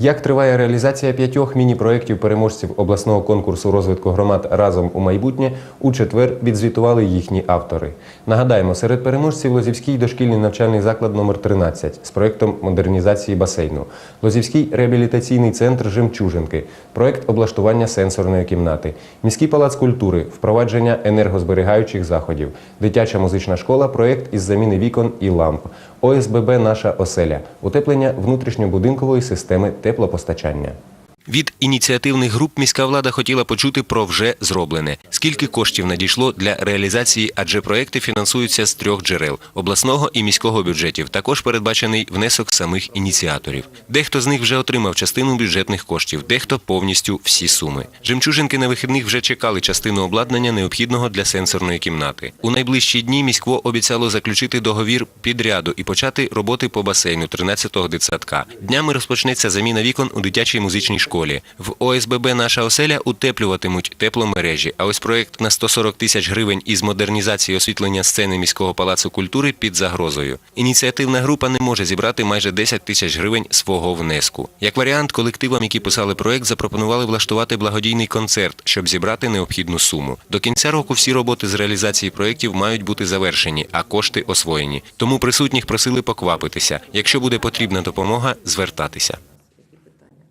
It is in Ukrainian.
Як триває реалізація п'ятьох міні-проєктів переможців обласного конкурсу розвитку громад разом у майбутнє, у четвер відзвітували їхні автори. Нагадаємо, серед переможців Лозівський дошкільний навчальний заклад номер 13 з проєктом модернізації басейну, Лозівський реабілітаційний центр Жемчужинки, проєкт облаштування сенсорної кімнати, міський палац культури, впровадження енергозберігаючих заходів, дитяча музична школа, проєкт із заміни вікон і ламп, ОСББ Наша оселя, утеплення внутрішньобудинкової системи теплопостачання. Від ініціативних груп міська влада хотіла почути про вже зроблене. Скільки коштів надійшло для реалізації, адже проекти фінансуються з трьох джерел обласного і міського бюджетів. Також передбачений внесок самих ініціаторів. Дехто з них вже отримав частину бюджетних коштів, дехто повністю всі суми. Жемчужинки на вихідних вже чекали частину обладнання, необхідного для сенсорної кімнати. У найближчі дні міськво обіцяло заключити договір підряду і почати роботи по басейну 13-го дитсадка. Днями розпочнеться заміна вікон у дитячій музичній школі. В ОСББ наша оселя утеплюватимуть тепломережі. А ось проект на 140 тисяч гривень із модернізації освітлення сцени міського палацу культури під загрозою. Ініціативна група не може зібрати майже 10 тисяч гривень свого внеску. Як варіант, колективам, які писали проект, запропонували влаштувати благодійний концерт, щоб зібрати необхідну суму. До кінця року всі роботи з реалізації проєктів мають бути завершені, а кошти освоєні. Тому присутніх просили поквапитися. Якщо буде потрібна допомога, звертатися.